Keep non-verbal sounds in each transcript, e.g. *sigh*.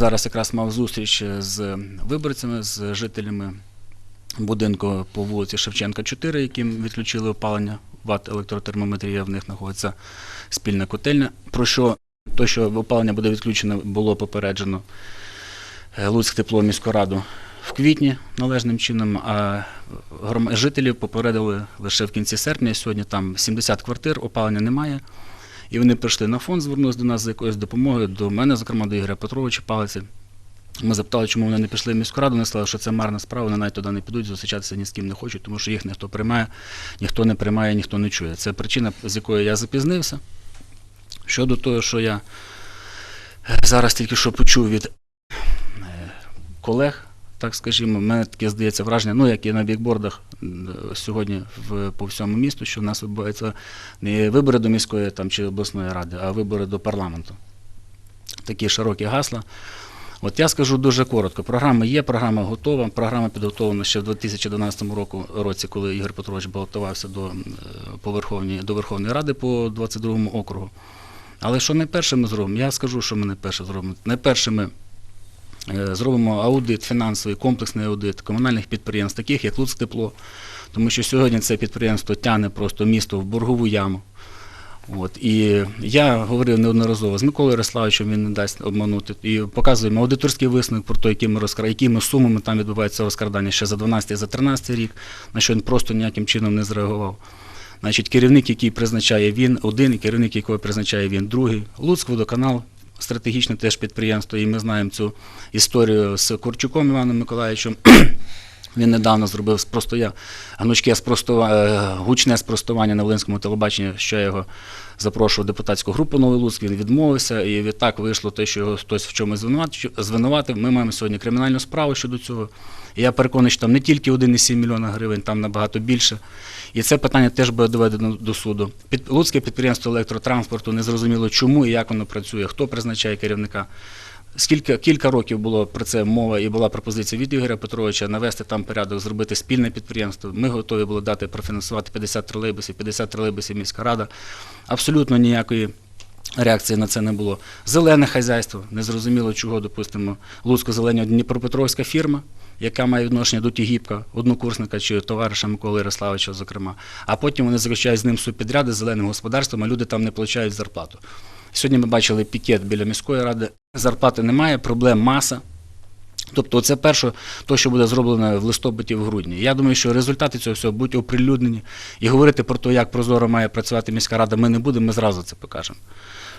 зараз якраз мав зустріч з виборцями, з жителями будинку по вулиці Шевченка, 4, яким відключили опалення. Ват електротермометрія в них знаходиться спільна котельня. Про що то, що опалення буде відключено, було попереджено е, Луцьк тепло міську раду в квітні належним чином, а жителів попередили лише в кінці серпня. Сьогодні там 70 квартир, опалення немає. І вони прийшли на фонд, звернулися до нас за якоюсь допомогою, до мене, зокрема, до Ігоря Петровича Палиці. Ми запитали, чому вони не пішли в міську раду. Вони сказали, що це марна справа, вони навіть туди не підуть, зустрічатися ні з ким не хочуть, тому що їх ніхто приймає, ніхто не приймає, ніхто не чує. Це причина, з якої я запізнився. Щодо того, що я зараз тільки що почув від е, колег, так скажімо, мене таке здається враження, ну як і на бікбордах сьогодні в, по всьому місту, що в нас відбуваються не вибори до міської там, чи обласної ради, а вибори до парламенту. Такі широкі гасла. От я скажу дуже коротко. Програма є, програма готова. Програма підготовлена ще в 2012 року, році, коли Ігор Петрович балотувався до, по Верховній, до Верховної Ради по 22 округу. Але що найперше ми зробимо? Я скажу, що ми найперше зробимо. Найперше ми е, зробимо аудит, фінансовий, комплексний аудит комунальних підприємств, таких як Луцьк Тепло. Тому що сьогодні це підприємство тягне просто місто в боргову яму. От, і я говорив неодноразово з Миколою Ярославовичем, він не дасть обманути. І показуємо аудиторський висновок про те, якими, розкра... якими сумами там відбувається розкрадання ще за 12 і за 13 рік, на що він просто ніяким чином не зреагував. Значить, керівник, який призначає він, один, і керівник, якого призначає він, другий. Луцьк водоканал, стратегічне теж підприємство, і ми знаємо цю історію з Корчуком Іваном Миколаївичем. Він недавно зробив спростоя, гнучке спростува, е, гучне спростування на Волинському телебаченні, що я його запрошував депутатську групу Новий Луцьк, він відмовився, і відтак вийшло те, що його хтось в чомусь звинуватив. Ми маємо сьогодні кримінальну справу щодо цього. І я переконаний, що там не тільки 1,7 мільйона гривень, там набагато більше. І це питання теж буде доведено до суду. Під, Луцьке підприємство електротранспорту незрозуміло чому і як воно працює, хто призначає керівника. Скільки кілька років було про це мова і була пропозиція від Ігоря Петровича навести там порядок, зробити спільне підприємство. Ми готові були дати профінансувати 50 тролейбусів, 50 тролейбусів міська рада. Абсолютно ніякої реакції на це не було. Зелене хазяйство, незрозуміло чого, допустимо, Луцько зелені Дніпропетровська фірма, яка має відношення до Тігіпка, однокурсника чи товариша Миколи Ярославовича, зокрема. А потім вони заключають з ним субпідряди з зеленим господарством, а люди там не отримують зарплату. Сьогодні ми бачили пікет біля міської ради. Зарплати немає, проблем маса. Тобто, це перше, то, що буде зроблено в листопаді в грудні. Я думаю, що результати цього всього будуть оприлюднені. І говорити про те, як прозоро має працювати міська рада, ми не будемо, ми зразу це покажемо.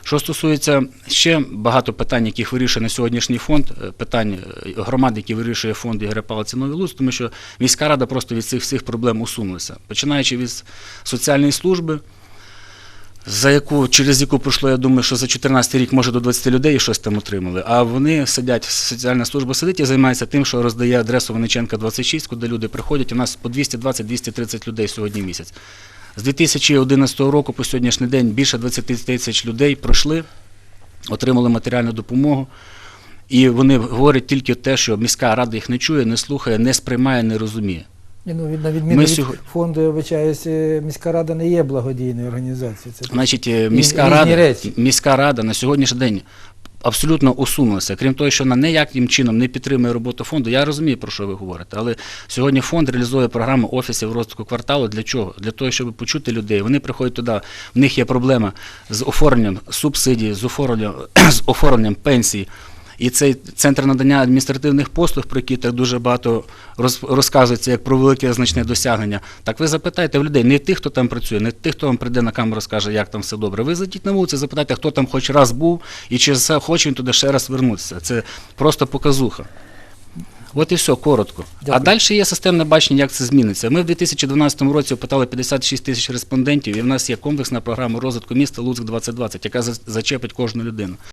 Що стосується ще багато питань, яких вирішує на сьогоднішній фонд, е, питань е, громад, які вирішує фонд Ігоря Палиці Новий Луцьк, тому що міська рада просто від цих всіх проблем усунулася. Починаючи від соціальної служби, за яку, через яку пройшло, я думаю, що за 14 рік, може, до 20 людей щось там отримали. А вони сидять, соціальна служба сидить і займається тим, що роздає адресу Вениченка 26, куди люди приходять. У нас по 220-230 людей сьогодні місяць. З 2011 року по сьогоднішній день більше 20 тисяч людей пройшли, отримали матеріальну допомогу. І вони говорять тільки те, що міська рада їх не чує, не слухає, не сприймає, не розуміє. Ну, від- на відміну від сьогодні- фонду, я вибачаюсь, е, міська рада не є благодійною організацією. Це Значить, е, міська рада, речі. міська рада на сьогоднішній день абсолютно усунулася. Крім того, що вона ніяким чином не підтримує роботу фонду. Я розумію, про що ви говорите, але сьогодні фонд реалізує програму офісів розвитку кварталу. Для чого? Для того, щоб почути людей. Вони приходять туди, в них є проблема з оформленням субсидій, з оформленням, *clears throat* з оформленням пенсій. І цей центр надання адміністративних послуг, про які так дуже багато роз- розказується як про велике значне досягнення. Так ви запитайте в людей, не тих, хто там працює, не тих, хто вам прийде на камеру, скаже, як там все добре. Ви зайдіть на вулиці, запитайте, хто там хоч раз був і чи хоче він туди ще раз вернутися. Це просто показуха. От і все, коротко. А далі є системне бачення, як це зміниться. Ми в 2012 році опитали 56 тисяч респондентів, і в нас є комплексна програма розвитку міста Луцьк 2020, яка за- зачепить кожну людину.